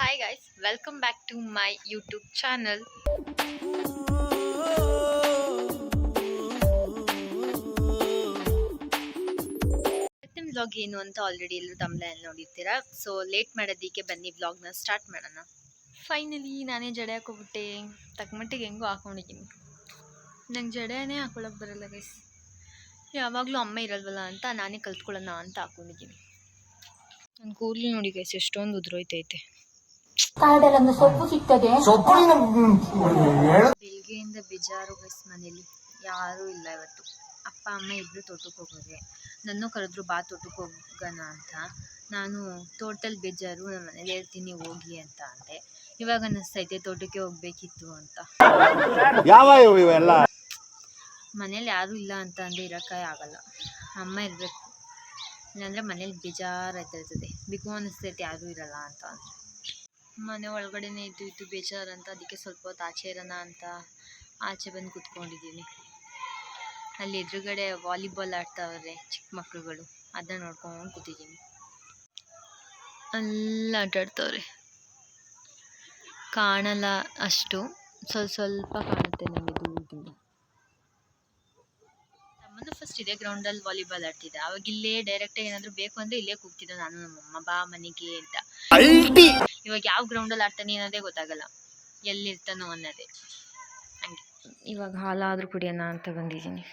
Hi guys welcome back to my YouTube channel ಇವತ್ತಿನ vlog ಏನು ಅಂತ ಆಲ್ರೆಡಿ ಎಲ್ಲರೂ ತಮ್ಮಲ್ಲಿ ನೋಡಿರ್ತೀರಾ? ಸೊ ಲೇಟ್ ಮಾಡೋದಕ್ಕೆ ಬನ್ನಿ ವ್ಲಾಗ್ನ ಸ್ಟಾರ್ಟ್ ಮಾಡೋಣ. ಫೈನಲಿ ನಾನೇ ಜಡೆ ಹಾಕೋಬಿಟ್ಟೆ. ತಕ್ಕಮಟ್ಟಿಗೆ ಹೆಂಗೋ ಹಾಕೊಂಡಿದ್ದೀನಿ. ನಂಗೆ ಜಡೆನೇ ಹಾಕೊಳಕ್ಕೆ ಬರಲ್ಲ ಗೈಸ್ ಯಾವಾಗಲೂ ಅಮ್ಮ ಇರಲ್ವಲ್ಲ ಅಂತ ನಾನೇ ಕಲ್ತ್ಕೊಳ್ಳೋಣ ಅಂತ ಹಾಕೊಂಡಿದ್ದೀನಿ. ನನ್ನ ಕೂದಲು ನೋಡಿ ಗೈಸ್ ಎಷ್ಟೊಂದು ಉದುರೋಯ್ತೈತೆ. ಕಾಡಲ್ಲೊಂದು ಸೊಪ್ಪು ಸಿಗ್ತದೆ. ಸೊಪ್ಪಿನ ಬೆಳಿಗ್ಗೆಯಿಂದ ಬೇಜಾರು ಗೈಸ್ ಮನೇಲಿ ಯಾರೂ ಇಲ್ಲ ಇವತ್ತು. ಅಪ್ಪ ಅಮ್ಮ ಇಬ್ಬರು ತೋಟಕ್ಕೆ ಹೋಗೋರೆ. ನನ್ನ ಕರೆದ್ರು ಬಾ ತೋಟಕ್ಕೆ ಹೋಗೋಣ ಅಂತ. ನಾನು ತೋಟದಲ್ಲಿ ಬೇಜಾರು ನಮ್ಮ ಮನೇಲಿ ಹೇಳ್ತೀನಿ ಹೋಗಿ ಅಂತ ಅಂದೆ. ಇವಾಗ ಅನ್ನಿಸ್ತೈತೆ ತೋಟಕ್ಕೆ ಹೋಗ್ಬೇಕಿತ್ತು ಅಂತ. ಯಾವ ಇವು ಇವೆಲ್ಲ? ಮನೇಲಿ ಯಾರೂ ಇಲ್ಲ ಅಂತ ಅಂದ್ರೆ ಇರೋಕ್ಕೆ ಆಗಲ್ಲ. ಅಮ್ಮ ಇರಬೇಕು. ಇಲ್ಲಾಂದರೆ ಮನೇಲಿ ಬೇಜಾರಾಯ್ತಿರ್ತದೆ ಬಿಗು ಅನ್ನಿಸ್ತೈತೆ ಯಾರೂ ಇರಲ್ಲ ಅಂತ ಅಂದರೆ ಮನೆ ಒಳಗಡೆನೇ ಇದ್ದು ಇದ್ದು ಅಂತ ಅದಕ್ಕೆ ಸ್ವಲ್ಪ ಹೊತ್ತು ಆಚೆ ಇರೋಣ ಅಂತ ಆಚೆ ಬಂದು ಕೂತ್ಕೊಂಡಿದ್ದೀನಿ. ಅಲ್ಲಿ ಎದುರುಗಡೆ ವಾಲಿಬಾಲ್ ಆಡ್ತಾವ್ರೆ ಚಿಕ್ಕ ಮಕ್ಕಳುಗಳು, ಅದನ್ನ ನೋಡ್ಕೊಂಡು ಕೂತಿದ್ದೀನಿ. ಎಲ್ಲ ಆಟಾಡ್ತವ್ರೆ. ಕಾಣಲ್ಲ ಅಷ್ಟು, ಸ್ವಲ್ಪ ಸ್ವಲ್ಪ ಕಾಣುತ್ತೆ ನನಗೆ ದೂರದಿಂದ. ನಮ್ಮನ್ನು ಫಸ್ಟ್ ಇದೇ ಗ್ರೌಂಡಲ್ಲಿ ವಾಲಿಬಾಲ್ ಆಡ್ತಿದ್ದೆ. ಅವಾಗ ಇಲ್ಲೇ ಡೈರೆಕ್ಟಾಗಿ ಏನಾದರೂ ಬೇಕು ಅಂದರೆ ಇಲ್ಲೇ ಕೂಗ್ತಿದ್ದೆ ನಾನು, ನಮ್ಮಮ್ಮ ಬಾ ಮನೆಗೆ ಅಂತ. ಇವಾಗ ಯಾವ ಗ್ರೌಂಡಲ್ಲಿ ಆಡ್ತಾನೆ ಅನ್ನೋದೇ ಗೊತ್ತಾಗಲ್ಲ. ಎಲ್ಲಿರ್ತಾನೋ ಅನ್ನೋದೇ. ಹಂಗೆ. ಇವಾಗ ಹಾಲಾದರೂ ಕುಡಿಯೋಣ ಅಂತ ಬಂದಿದ್ದೀನಿ.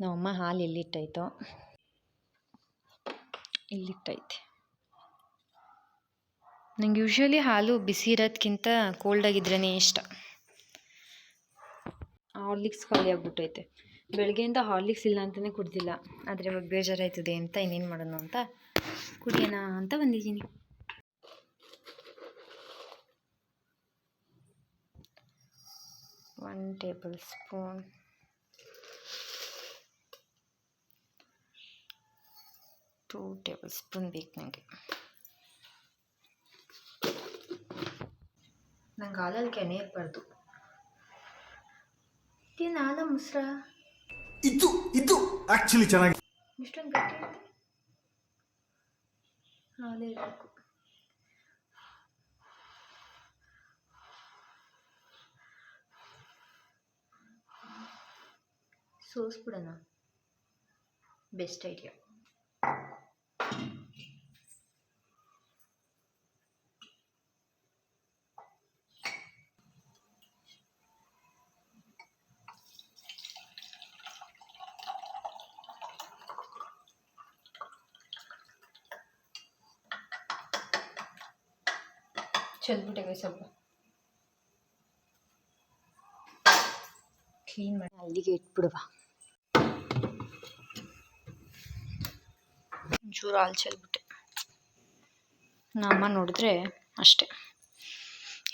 ನಮ್ಮಮ್ಮ ಹಾಲು ಎಲ್ಲಿಟ್ಟೈತೋ. ಇಲ್ಲಿಟ್ಟೈತೆ ನಂಗೆ ಯೂಶ್ವಲಿ ಹಾಲು ಬಿಸಿ ಇರೋದ್ಕಿಂತ ಕೋಲ್ಡ್ ಆಗಿದ್ರೇ ಇಷ್ಟ. ಹಾರ್ಲಿಕ್ಸ್ ಖಾಲಿ ಆಗ್ಬಿಟ್ಟೈತೆ. ಬೆಳಗ್ಗೆಯಿಂದ ಹಾರ್ಲಿಕ್ಸ್ ಇಲ್ಲ ಅಂತಲೇ ಕುಡ್ದಿಲ್ಲ. ಆದರೆ ಇವಾಗ ಬೇಜಾರಾಯ್ತದೆ ಅಂತ ಇನ್ನೇನು ಮಾಡೋಣ ಅಂತ ಕುಡಿಯೋಣ ಅಂತ ಬಂದಿದ್ದೀನಿ. One tablespoon two tablespoon ಬೇಕು ನನಗೆ ನಂಗೆ ಹಾಲಲ್ಲಿ ಕೆನೆ ಇರಬಾರ್ದು ಇದೇನು ಹಾಲ ಮೊಸರ ಇದು ಇದು ಆಕ್ಚುಲಿ ಚೆನ್ನಾಗಿ ಇಷ್ಟೊಂದು ಗಟ್ಟಿ ಐತೆ ಹಾಲೇ ಇರಬೇಕು ಸೋಸ್ಬಿಡೋಣ ಬೆಸ್ಟ್ ಐಡಿಯಾ ಚೆಲ್ಬಿಟ್ಟೆ ಸ್ವಲ್ಪ ಕ್ಲೀನ್ ಮಾಡಿ ಅಲ್ಲಿಗೆ ಇಟ್ಬಿಡುವ ಒಂಚೂರು ಹಾಲು ಚೆಲ್ಬಿಟ್ಟೆ ನಮ್ಮಮ್ಮ ನೋಡಿದ್ರೆ ಅಷ್ಟೆ.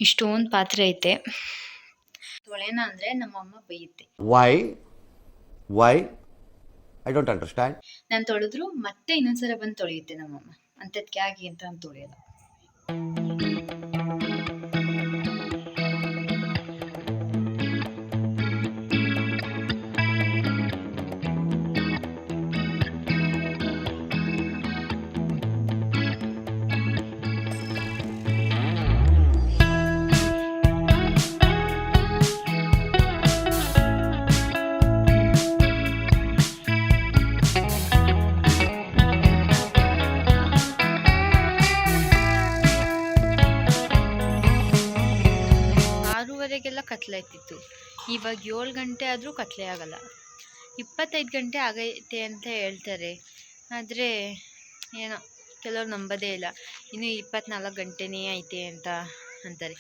ಇಷ್ಟೊಂದು ಪಾತ್ರೆ ಐತೆ. ತೊಳೆನ ಅಂದರೆ ನಮ್ಮಮ್ಮ ಬೈಯುತ್ತೆ. Why why I don't understand ನಾನು ತೊಳೆದ್ರು ಮತ್ತೆ ಇನ್ನೊಂದ್ಸಲ ಬಂದು ತೊಳೆಯುತ್ತೆ ನಮ್ಮಮ್ಮ ಅಂಥದ್ಕೆ ಆಗಿ ಅಂತ ನಾನು ತೊಳೆಯಲ್ಲ. ಏಳು ಗಂಟೆ ಆದರೂ ಕತ್ಲೆ ಆಗಲ್ಲ. ಇಪ್ಪತ್ತೈದು ಗಂಟೆ ಆಗೈತೆ ಅಂತ ಹೇಳ್ತಾರೆ. ಆದರೆ ಏನೋ ಕೆಲವ್ರು ನಂಬೋದೇ ಇಲ್ಲ. ಇನ್ನು ಇಪ್ಪತ್ನಾಲ್ಕು ಗಂಟೆನೇ ಐತೆ ಅಂತ ಅಂತಾರೆ.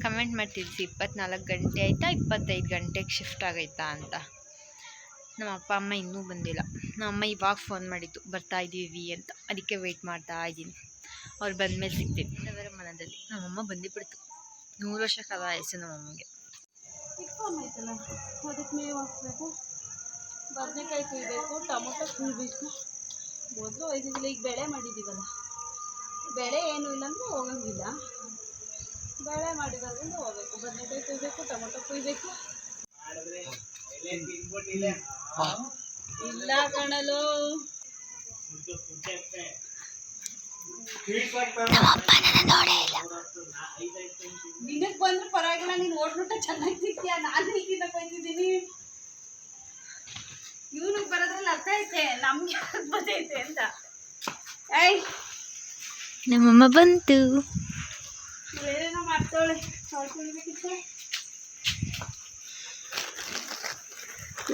ಕಮೆಂಟ್ ಮಾಡಿ ತಿಳಿಸಿ, ಇಪ್ಪತ್ನಾಲ್ಕು ಗಂಟೆ ಆಯಿತಾ, ಇಪ್ಪತ್ತೈದು ಗಂಟೆಗೆ ಶಿಫ್ಟ್ ಆಗೈತಾ ಅಂತ. ನಮ್ಮ ಅಪ್ಪ, ಅಮ್ಮ ಇನ್ನೂ ಬಂದಿಲ್ಲ. ನಮ್ಮ ಅಮ್ಮ ಇವಾಗ ಫೋನ್ ಮಾಡಿದ್ದು, ಬರ್ತಾ ಇದ್ದೀವಿ ಅಂತ. ಅದಕ್ಕೆ ವೆಯ್ಟ್ ಮಾಡ್ತಾ ಇದ್ದೀನಿ. ಅವ್ರು ಬಂದಮೇಲೆ ಸಿಗ್ತೀನಿ. ಅವರ ಮನದಲ್ಲಿ ನಮ್ಮಮ್ಮ ಬಂದಿಬಿಡ್ತು ನೂರು ವರ್ಷ ಕಾಲ ಆಯಸ್ಸು ನಮ್ಮಮ್ಮಗೆ. ಐತಲ್ಲ ಅದಕ್ಕೆ ಮೇವು ಹಾಕ್ಬೇಕು ಬದನೆಕಾಯಿ ಕುಯ್ಬೇಕು, ಟೊಮೊಟೊ ಕುಯ್ಬೇಕು. ಮೊದಲು ಒಯ್ದಿದ್ದಿಲ್ಲ ಈಗ ಬೆಳೆ ಮಾಡಿದ್ದೀವಲ್ಲ. ಬೆಳೆ ಏನೂ ಇಲ್ಲಾಂದ್ರೆ ಹೋಗಂಗಿಲ್ಲ. ಬೆಳೆ ಮಾಡಿರೋದ್ರಿಂದ ಹೋಗ್ಬೇಕು. ಬದನೆಕಾಯಿ ಕುಯ್ಬೇಕು, ಟೊಮೊಟೊ ಕುಯ್ಬೇಕು. ಇಲ್ಲ ಕಣಲು. ನೋಡ್ಬಿಟ್ಟು ಚೆನ್ನಾಗಿ ಸಿಗ್ತೀಯ ನಾನು ಈಗಿನ ಬಂದಿದ್ದೀನಿ ಇವನಿಗೆ ಬರೋದ್ರಲ್ಲಿ ಅರ್ಥ ಐತೆ ನಮ್ಗೆ ಬರ್ತೈತೆ ಅಂತ. ಏಯ್ ನಮ್ಮಮ್ಮ ಬಂತು. ಏನೇನೋ ಮಾಡ್ತಾವಳೆ ನೋಡ್ಕೊಳ್ಬೇಕಿತ್ತು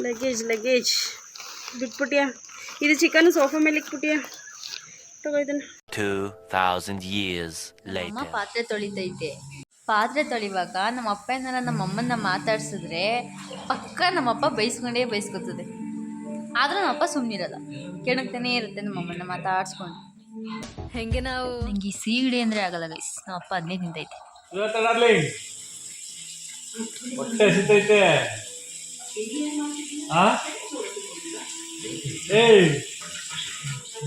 ಲಗೇಜ್ ಲಗೇಜ್ ಬಿಟ್ಬಿಟ್ಯಾ? ಇದು ಚಿಕನ್ ಸೋಫಾ ಮೇಲೆ ಇಕ್ಬಿಟ್ಯಾ ತಗೋ ಇದನ್ನ. 2,000 years ಅಮ್ಮ later. ಪಾತ್ರೆ ತೊಳಿತೈತೆ. ಪಾತ್ರೆ ತೊಳಿವಾಗ ನಮ್ಮ ಅಪ್ಪ ಏನಾರ ನಮ್ಮ ಅಮ್ಮನ್ನ ಮಾತಾಡ್ಸಿದ್ರೆ ಪಕ್ಕ ನಮ್ಮಪ್ಪ ಬೈಸ್ಕೊಂಡೇ ಬೈಸ್ಕೊತದೆ. ಆದ್ರೂ ನಮ್ಮಪ್ಪ ಸುಮ್ಮನಿರಲ್ಲ ಕೆಣಕ್ತಾನೇ ಇರುತ್ತೆ ನಮ್ಮ ಅಮ್ಮನ್ನ ಮಾತಾಡ್ಸ್ಕೊಂಡು. ಹೆಂಗೆ ನಾವು? ನಂಗೆ ಈ ಸೀಗಡಿ ಅಂದ್ರೆ ಆಗಲ್ಲ ಗೈಸ್ ನಮ್ಮ ಅಪ್ಪ ಅದನ್ನೇ ತಿಂತೈತೆ. ಡಾರ್ಲಿಂಗ್ ಹೊಟ್ಟೆ ಹಸಿತೈತೆ. ಆ? ಏಯ್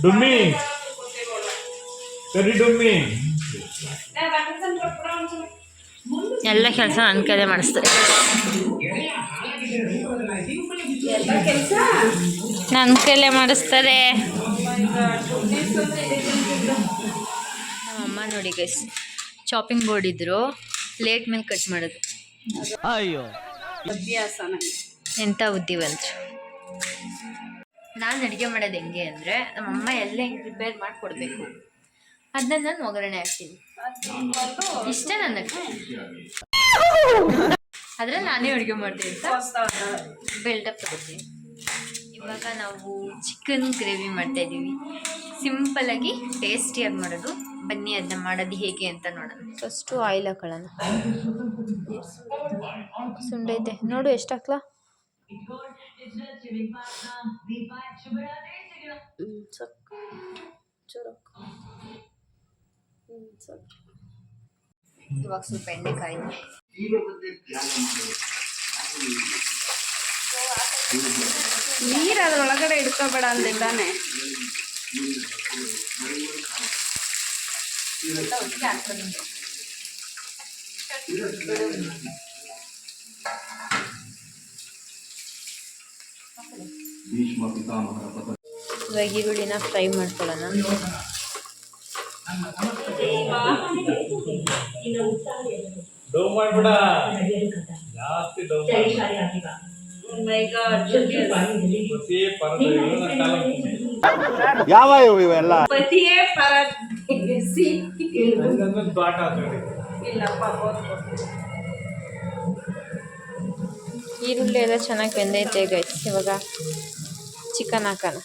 ಡುಮ್ಮಿ. ಎಲ್ಲ ಕೆಲಸ ನನ್ನ ಕೈಲೇ ಮಾಡಿಸ್ತಾರೆ ನನ್ನ ಕೈಲೇ ಮಾಡಿಸ್ತಾರೆ. ನಮ್ಮಮ್ಮ ನೋಡಿ ಗೈಸ್ ಚಾಪಿಂಗ್ ಬೋರ್ಡ್ ಇದ್ರು ಪ್ಲೇಟ್ ಮೇಲೆ ಕಟ್ ಮಾಡೋದು. ಅಭ್ಯಾಸ ನನಗೆ ಎಂಥ ಬುದ್ಧಿವಂತರು ನಾನು ಅಡುಗೆ ಮಾಡೋದು ಹೆಂಗೆ ಅಂದರೆ ನಮ್ಮಮ್ಮ ಎಲ್ಲ ಹೆಂಗೆ ಪ್ರಿಪೇರ್ ಮಾಡಿಕೊಡ್ಬೇಕು. ಅದನ್ನ ನಾನು ಒಗ್ಗರಣೆ ಹಾಕ್ತೀನಿ. ಇಷ್ಟ ನನ್ನ ಅದ್ರಲ್ಲಿ ನಾನೇ ಅಡುಗೆ ಮಾಡ್ತೀನಿ ಬೆಲ್ಟಪ್ ತಗೋತೀನಿ. ಇವಾಗ ನಾವು ಚಿಕನ್ ಗ್ರೇವಿ ಮಾಡ್ತಾ ಇದ್ದೀವಿ. ಸಿಂಪಲಾಗಿ ಟೇಸ್ಟಿಯಾಗಿ ಮಾಡೋದು. ಬನ್ನಿ ಅದನ್ನ ಮಾಡೋದು ಹೇಗೆ ಅಂತ ನೋಡೋಣ. ಫಸ್ಟು ಆಯಿಲ್ ಹಾಕೊಳ್ಳೋಣ. ಸುಂಡೈತೆ ನೋಡು ಎಷ್ಟು ಹಾಕ್ಲ? ಇವಾಗ ಸ್ವಲ್ಪ ಎಣ್ಣೆಕಾಯಿ. ನೀರು ಅದ್ರೊಳಗಡೆ ಇಡ್ಕೋಬೇಡ ಅಂದಿದ್ದಾನೆ ಇವಾಗ ಈರುಳ್ಳಿನ ಫ್ರೈ ಮಾಡ್ಕೊಳ್ಳೋಣ. ಡೌ ಮಾಡ್ಬಿಡ. ಜಾಸ್ತಿ ಡೌ. ಯಾವ ಇವೆಲ್ಲ? ಪತಿಯೇ ಪರದೇಸಿ. ಈರುಳ್ಳಿ ಎಲ್ಲ ಚೆನ್ನಾಗಿ ಬೆಂದೈತೆ ಗೈಸ್ ಇವಾಗ ಚಿಕನ್ ಹಾಕೋಣ.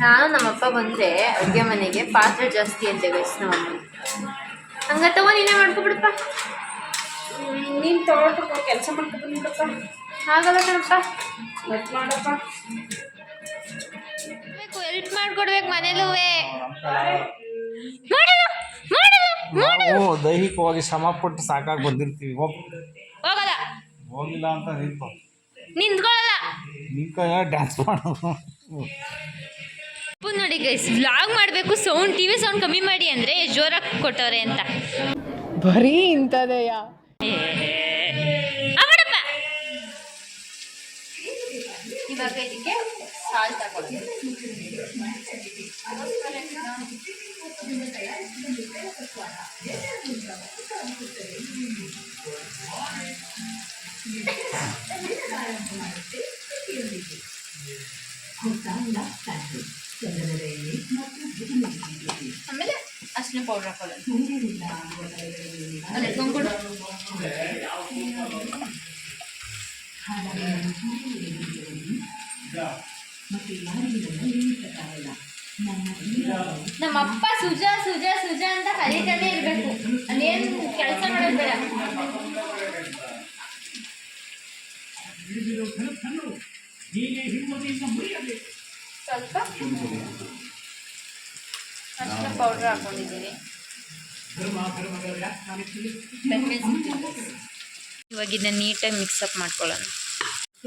ನಾನು ನಮ್ಮಪ್ಪ ಬಂದರೆ ಅಡುಗೆ ಮನೆಗೆ ಪಾತ್ರೆ ಜಾಸ್ತಿ ಅಂತೆ ಗೈಸ್ ನಮ್ಮಮ್ಮ ಹಂಗ ತಗೋ ನೀನೇ ಮಾಡ್ಕೊಬಿಡಪ್ಪ. ನೀನು ನೀನ್ ತಗೊಳ್ಬೇಕು ಕೆಲಸ ಮಾಡ್ಕೊಬಿಡಪ್ಪ ಆಗಲ್ಲ ಕಣಪ್ಪ. ಮತ್ ಮಾಡಪ್ಪ. ಹೆಲ್ಪ್ ಮಾಡ್ಕೊಡ್ಬೇಕು ಮನೇಲೂವೇ ನಾವು ದೈಹಿಕವಾಗಿ ಶ್ರಮ ಪಟ್ಟು ಸಾಕಾಗಿ ಬಂದಿರ್ತೀವಿ. ಹೋಗ್. ಹೋಗಲ್ಲ. ಹೋಗಿಲ್ಲ ಅಂತ ನಿಂತು ನಿಂತ್ಕೊಳ್ಳಲ್ಲ. ನಿಂಕ ಡ್ಯಾನ್ಸ್ ಮಾಡೋದು. ನೋಡಿ ಗೈಸ್ ವ್ಲಾಗ್ ಮಾಡಬೇಕು ಸೌಂಡ್ ಟಿವಿ ಸೌಂಡ್ ಕಮ್ಮಿ ಮಾಡಿ ಅಂದರೆ ಜೋರಾಗಿ ಕೊಟ್ಟವ್ರೆ ಅಂತ. ಬರೀ ಇಂಥದೇ ಇವಾಗ ಇದಕ್ಕೆ ಹಾಕೊಳ್ಳೋದು ಆಮೇಲೆ ಅಷ್ಟೇ ಪೌಡ್ರ್ ಹಾಕೊಳ್ಳೋದು ಎತ್ಕೊಂಡ್ ನಮ್ಮ ಅಪ್ಪ ಸುಜಾ ಸುಜಾ ಸುಜಾ ಅಂತ ಕರೀತಾನೆ ಇರಬೇಕು. ಅಲ್ಲೇನು ಕೆಲಸ ಮಾಡೋದು ಬೇಡ. ಸ್ವಲ್ಪ ಅಷ್ಟು ಪೌಡ್ರ್ ಹಾಕೊಂಡಿದ್ದೀನಿ. ಇವಾಗ ಇದನ್ನ ನೀಟಾಗಿ ಮಿಕ್ಸಪ್ ಮಾಡ್ಕೊಳ್ಳೋಣ.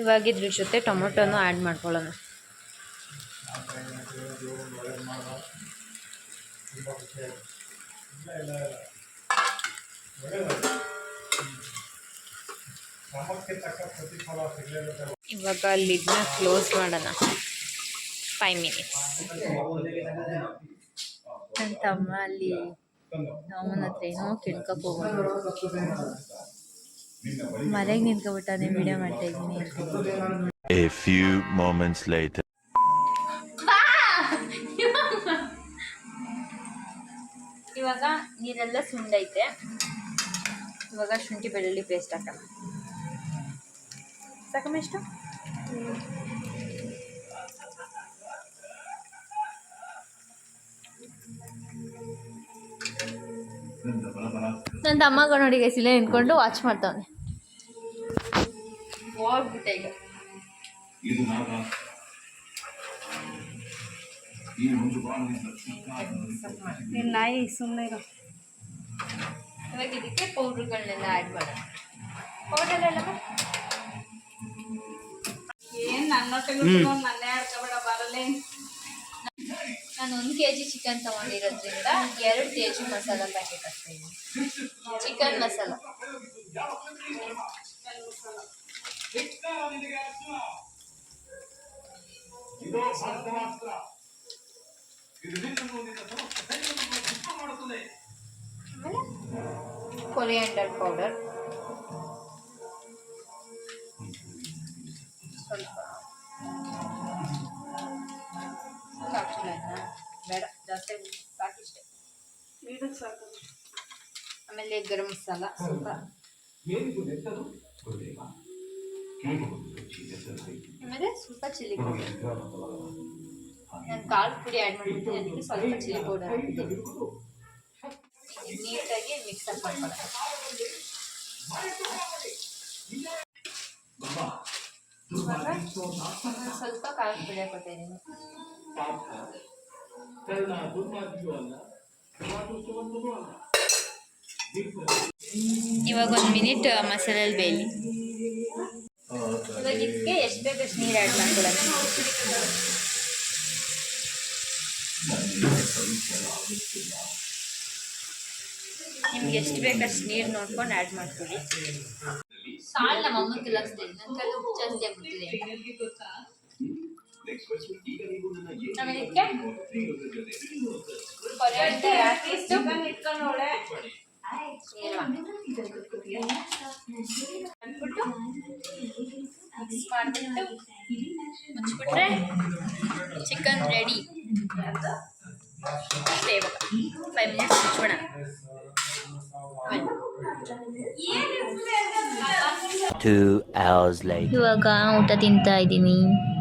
ಇವಾಗ ಇದ್ರ ಜೊತೆ ಟೊಮೊಟೊನು ಆ್ಯಡ್ ಮಾಡ್ಕೊಳ್ಳೋಣ. ಇವಾಗ ಲಿಡ್ನ ಕ್ಲೋಸ್ ಮಾಡೋಣ. ಫೈವ್ ಮಿನಿಟ್ಸ್ ನನ್ನ ತಮ್ಮ ಅಲ್ಲಿ ಅವನ ಹತ್ರ ಏನೋ ಕೇಳ್ಕೊಕ್ ಹೋಗೋದು ಮನೆಗೆ ನಿಂತ್ಕೊಬಿಟ್ಟಾನೆ ವಿಡಿಯೋ ಮಾಡ್ತಾ ಇದ್ದೀನಿ ಅಂತ A few moments later. ಇವಾಗ ನೀರೆಲ್ಲ ಸುಂಡೈತೆ ಇವಾಗ ಶುಂಠಿ ಬೆಳ್ಳುಳ್ಳಿ ಪೇಸ್ಟ್ ಹಾಕೋಣ. ಸಾಕಮ್ಮ ಎಷ್ಟು ನನ್ನ ತಮ್ಮಗ ನೋಡಿ ಸಿಲೆ ನಿಂತ್ಕೊಂಡು ವಾಚ್ ಮಾಡ್ತಾವನೆ. ಹೋಗ್ಬಿಟ್ಟೆ ಈಗ. ನಿನ್ನ ನಾಯಿ ಸುಮ್ಮನೆ ಇರೋ. ಇವಾಗ ಇದಕ್ಕೆ ಪೌಡ್ರುಗಳನ್ನೆಲ್ಲ ಆ್ಯಡ್ ಮಾಡೋಣ. ಪೌಡರ್ ಎಲ್ಲ ಏನು ನನ್ನ ಹೊಟ್ಟೆಗೂ ನನ್ನೇ ಆಡ್ಕೊಬೇಡ ಬರಲೇ ನಾನು ಒಂದು ಕೆ ಜಿ ಚಿಕನ್ ತೊಗೊಂಡಿರೋದ್ರಿಂದ ಎರಡು ಕೆ ಜಿ ಮಸಾಲ ಪ್ಯಾಕೆಟ್ ಹಾಕ್ತಾ ಇದ್ದೀನಿ ಚಿಕನ್ ಮಸಾಲ ಕೊರಿಯಾಂಡರ್ ಪೌಡರ್ ಸ್ವಲ್ಪ. ಬೇಡ ಜಾಸ್ತಿ ಸಾಕಿಷ್ಟೆ. ಇದು ಸಾಕು. ಆಮೇಲೆ ಗರಂ ಮಸಾಲ ಸ್ವಲ್ಪ. ಆಮೇಲೆ ಸ್ವಲ್ಪ ಚಿಲ್ಲಿ ಪೌಡರ್. ನಾನು ಕಾಳು ಪುಡಿ ಆ್ಯಡ್ ಮಾಡಿರ್ತೀನಿ ಅದಕ್ಕೆ ಸ್ವಲ್ಪ ಚಿಲ್ಲಿ ಪೌಡರ್ ಹಾಕ್ತೀನಿ. ನೀಟಾಗಿ ಮಿಕ್ಸ್ ಅಪ್ ಮಾಡ್ಕೊಳ್ಳೋಣ. ಸ್ವಲ್ಪ ಕಾಳು ಪುಡಿ ಹಾಕೋತಾ ಇದ್ದೀನಿ. ಇವಾಗ ಒಂದು ಮಿನಿಟ್ ಮಸಾಲೆಯಲ್ಲಿ ಬೇಯಲಿ ಇವಾಗ ಇದಕ್ಕೆ ಎಷ್ಟು ಬೇಕಷ್ಟು ನೀರು ಆ್ಯಡ್ ಮಾಡ್ಕೊಳ್ಳೋಣ ನಿಮ್ಗೆ ಎಷ್ಟು ಬೇಕಷ್ಟು ನೀರು ನೋಡ್ಕೊಂಡು ಆ್ಯಡ್ ಮಾಡ್ಕೊಳ್ಳಿ ಸಾಲ ನಮ್ಮ ಅಮ್ಮನ ಕಲಿಸ್ತೀನಿ ನನ್ನ ಕೈಲಿ ಉಪ್ಪು ಜಾಸ್ತಿ ಆಗ್ಬಿಟ್ಟಿದೆ ಅಂದ್ಬಿಟ್ಟು ಮಿಕ್ಸ್ ಮಾಡಿಬಿಟ್ಟು ಮುಚ್ಚಿಬಿಟ್ರೆ ಚಿಕನ್ ರೆಡಿ ಅಷ್ಟೇ ಇವಾಗ ಫೈವ್ ಮಿನಿಟ್ಸ್ ಮುಚ್ಚೋಣ Two hours later. ಇವಾಗ ಊಟ ತಿಂತಾ ಇದ್ದೀನಿ ಸೊ ಈ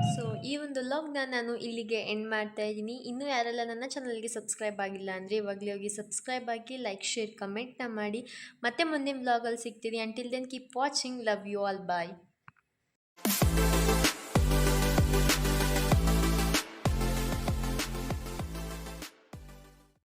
ಒಂದು ಲಾಗ್ನ ನಾನು ಇಲ್ಲಿಗೆ ಎಂಡ್ ಮಾಡ್ತಾ ಇದ್ದೀನಿ. ಇನ್ನೂ ಯಾರೆಲ್ಲ ನನ್ನ ಚಾನಲ್ಗೆ ಸಬ್ಸ್ಕ್ರೈಬ್ ಆಗಿಲ್ಲ ಅಂದರೆ ಇವಾಗಲೇ ಹೋಗಿ ಸಬ್ಸ್ಕ್ರೈಬ್ ಆಗಿ ಲೈಕ್ ಶೇರ್ ಕಮೆಂಟ್ನ ಮಾಡಿ. ಮತ್ತೆ ಮುಂದಿನ ಬ್ಲಾಗಲ್ಲಿ ಸಿಗ್ತೀನಿ. Until then keep watching love you all bye